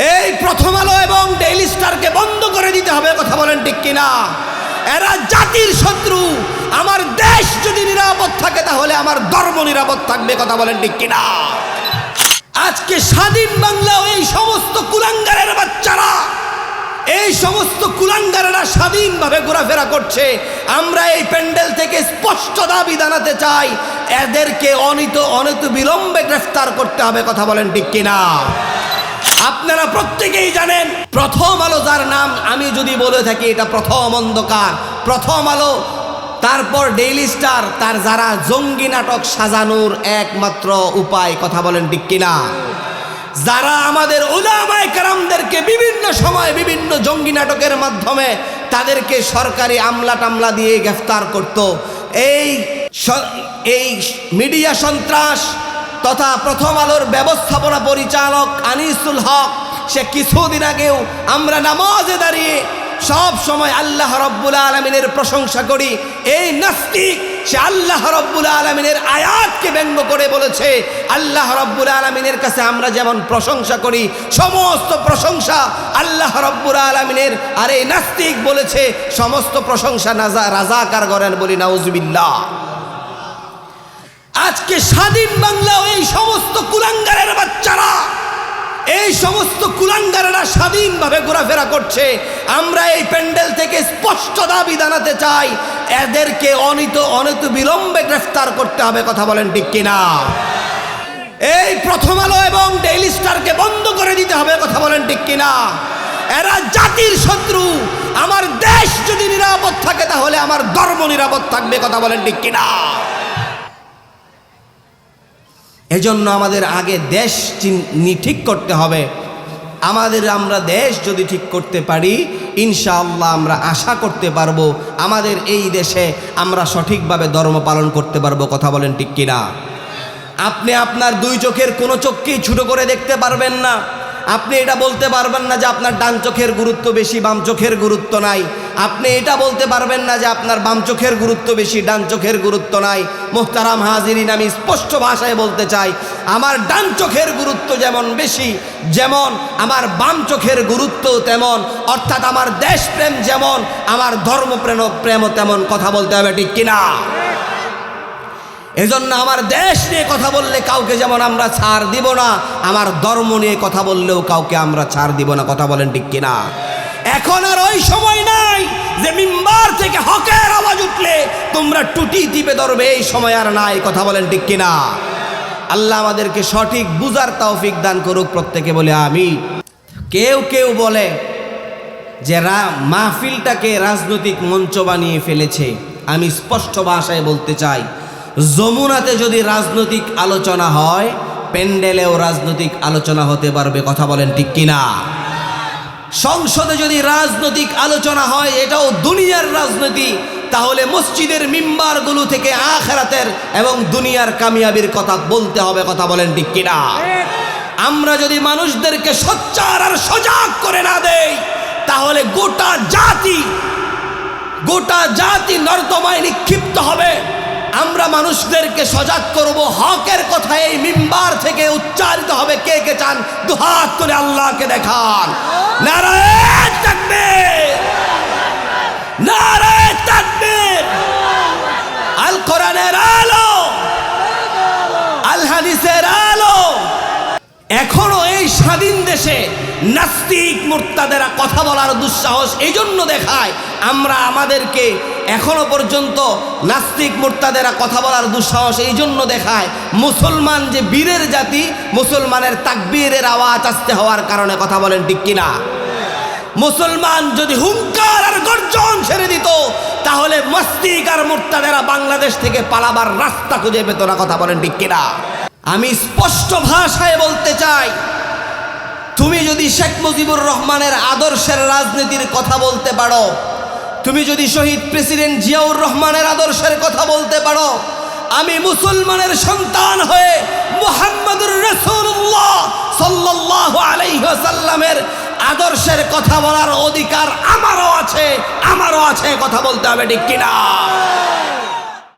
এই প্রথম আলো এবং ডেইলি স্টারকে বন্ধ করে দিতে হবে, কথা বলেন ঠিক কিনা? এরা জাতির শত্রু। আমার দেশ যদি নিরাপদ থাকে, তাহলে আমার ধর্ম নিরাপদ থাকবে, কথা বলেন ঠিক কিনা? আজকে স্বাধীন বাংলা এই সমস্ত কুলাঙ্গারের বাচ্চারা, এই সমস্ত কুলাঙ্গারেরা স্বাধীনভাবে ঘোরাফেরা করছে। আমরা এই প্যান্ডেল থেকে স্পষ্ট দাবি জানাতে চাই, এদেরকে অনিত অনিত বিলম্বে গ্রেফতার করতে হবে, কথা বলেন ঠিক কিনা? আপনারা প্রত্যেকেই জানেন, প্রথম আলো যার নাম, আমি যদি বলে থাকি এটা প্রথম অন্ধকার। প্রথম আলো, তারপর ডেইলি স্টার তার যারা জঙ্গি নাটক সাজানোর একমাত্র উপায়, কথা বলেন ঠিক কিনা? যারা আমাদের ওলামায় কারামদেরকে বিভিন্ন সময় বিভিন্ন জঙ্গি নাটকের মাধ্যমে তাদেরকে সরকারি আমলা টামলা দিয়ে গ্রেফতার করত। এই এই মিডিয়া সন্ত্রাস তথা প্রথম আলোর ব্যবস্থাপনা পরিচালক আনিসুল হক, সে কিছুদিন আগেও আমরা নামাজে দাঁড়িয়ে সব সময় আল্লাহ রব্বুল আলমিনের প্রশংসা করি। এই নাস্তিক, সে আল্লাহ রব্বুল আলমিনের আয়াতকে ব্যঙ্গ করে বলেছে, আল্লাহ রব্বুল আলমিনের কাছে আমরা যেমন প্রশংসা করি, সমস্ত প্রশংসা আল্লাহ রব্বুল আলমিনের। আর এই নাস্তিক বলেছে, সমস্ত প্রশংসা নাজা রাজাকার করেন বলি নাউজবিল্লাহ। আজকে স্বাধীন বাংলা এই সমস্ত কুলাঙ্গারের বাচ্চারা, এই সমস্ত কুলাঙ্গারেরা স্বাধীনভাবে ঘোরাফেরা করছে। আমরা এই প্যান্ডেল থেকে স্পষ্ট দাবি জানাতে চাই, এদেরকে অনিত অনিত বিলম্বে গ্রেফতার করতে হবে, কথা বলেন ঠিক কিনা? এই প্রথম আলো এবং ডেইলি স্টারকে বন্ধ করে দিতে হবে, কথা বলেন ঠিক কিনা? এরা জাতির শত্রু, আমার দেশ যদি নিরাপদ থাকে তাহলে আমার ধর্ম নিরাপদ থাকবে, কথা বলেন ঠিক কিনা? এজন্য আমাদের আগে দেশ ঠিক করতে হবে। আমাদের আমরা দেশ যদি ঠিক করতে পারি, ইনশাআল্লাহ আমরা আশা করতে পারব, আমাদের এই দেশে আমরা সঠিকভাবে ধর্ম পালন করতে পারব, কথা বলেন ঠিক কিনা? আপনি আপনার দুই চোখের কোনো চোখকেই ছুটো করে দেখতে পারবেন না। আপনি এটা বলতে পারবেন না যে আপনার ডান চোখের গুরুত্ব বেশি, বাম চোখের গুরুত্ব নাই। আপনি এটা বলতে পারবেন না যে আপনার বাম চোখের গুরুত্ব বেশি, ডান চোখের গুরুত্ব নাই। মোহতারাম হাজিরিন, আমি স্পষ্ট ভাষায় বলতে চাই, আমার ডান চোখের গুরুত্ব যেমন বেশি, যেমন আমার বাম চোখের গুরুত্ব তেমন, অর্থাৎ আমার দেশপ্রেম যেমন, আমার ধর্মপ্রেম প্রেমও তেমন কথা বলতে হবে, ঠিক কিনা? এজন্য আমার দেশ নিয়ে কথা বললে কাউকে যেমন আমরা ছাড় দিব না, আমার ধর্ম নিয়ে কথা বললেও কাউকে আমরা ছাড় দিব না, কথা বলেন ঠিক কিনা? এখন আর ওই সময় নাই যে মিম্বার থেকে হকের আওয়াজ উঠলে তোমরা টুটি টিপে ধরবে, এই সময় আর নাই, কথা বলেন ঠিক কিনা? আল্লাহ আমাদেরকে সঠিক বুজার তৌফিক দান করুক, প্রত্যেকে বলে আমি কেউ কেউ বলে যে মাহফিলটাকে রাজনৈতিক মঞ্চ বানিয়ে ফেলেছে, আমি স্পষ্ট ভাষায় বলতে চাই যমুনাতে যদি রাজনৈতিক আলোচনা হয়, প্যান্ডেলেও রাজনৈতিক আলোচনা হতে পারবে, কথা বলেন ঠিক কিনা? সংসদে যদি রাজনৈতিক আলোচনা হয়, এটাও দুনিয়ার রাজনীতি, তাহলে মসজিদের মিম্বারগুলো থেকে আখেরাতের এবং দুনিয়ার কামিয়াবির কথা বলতে হবে, কথা বলেন ঠিক কিনা? আমরা যদি মানুষদেরকে সোচ্চার আর সজাগ করে না দেই, তাহলে গোটা জাতি গোটা জাতি নর্দমায় নিক্ষিপ্ত হবে। আমরা মানুষদেরকে সজাগ করব। হকের কথা এই মিম্বার থেকে উচ্চারিত হবে। কে কে চান? দুহাত করে আল্লাহকে দেখান। নারায়ণ তাকবীর। নারায়ণ তাকবীর। আল কোরআনের আলো। আল হাদিসের আলো। এখনও এই স্বাধীন দেশে নাস্তিক মোর্তাদেরা কথা বলার দুঃসাহস এই জন্য দেখায়, আমরা আমাদেরকে এখনও পর্যন্ত নাস্তিক মোর্তাদেরা কথা বলার দুঃসাহস এই জন্য দেখায়, মুসলমান যে বীরের জাতি, মুসলমানের তাকবীরের আওয়াজ আসতে হওয়ার কারণে কথা বলেন ঠিক কিনা? মুসলমান যদি হুঙ্কার আর গর্জন ছেড়ে দিত, তাহলে মস্তিক আর মোর্তাদেরা বাংলাদেশ থেকে পালাবার রাস্তা খুঁজে পেত না, কথা বলেন ঠিক কিনা? আমি স্পষ্ট ভাষায় বলতে চাই, তুমি যদি শেখ মুজিবুর রহমানের আদর্শের রাজনীতির কথা বলতে পারো তুমি যদি শহীদ প্রেসিডেন্ট জিয়াউর রহমানের আদর্শের কথা বলতে পারো, আমি মুসলমানের সন্তান হয়ে মোহাম্মদুর রসুল্লাহ সাল্লাহ আলাইহি ওয়াসাল্লামের আদর্শের কথা বলার অধিকার আমারও আছে আমারও আছে কথা বলতে হবে, ঠিক কিনা?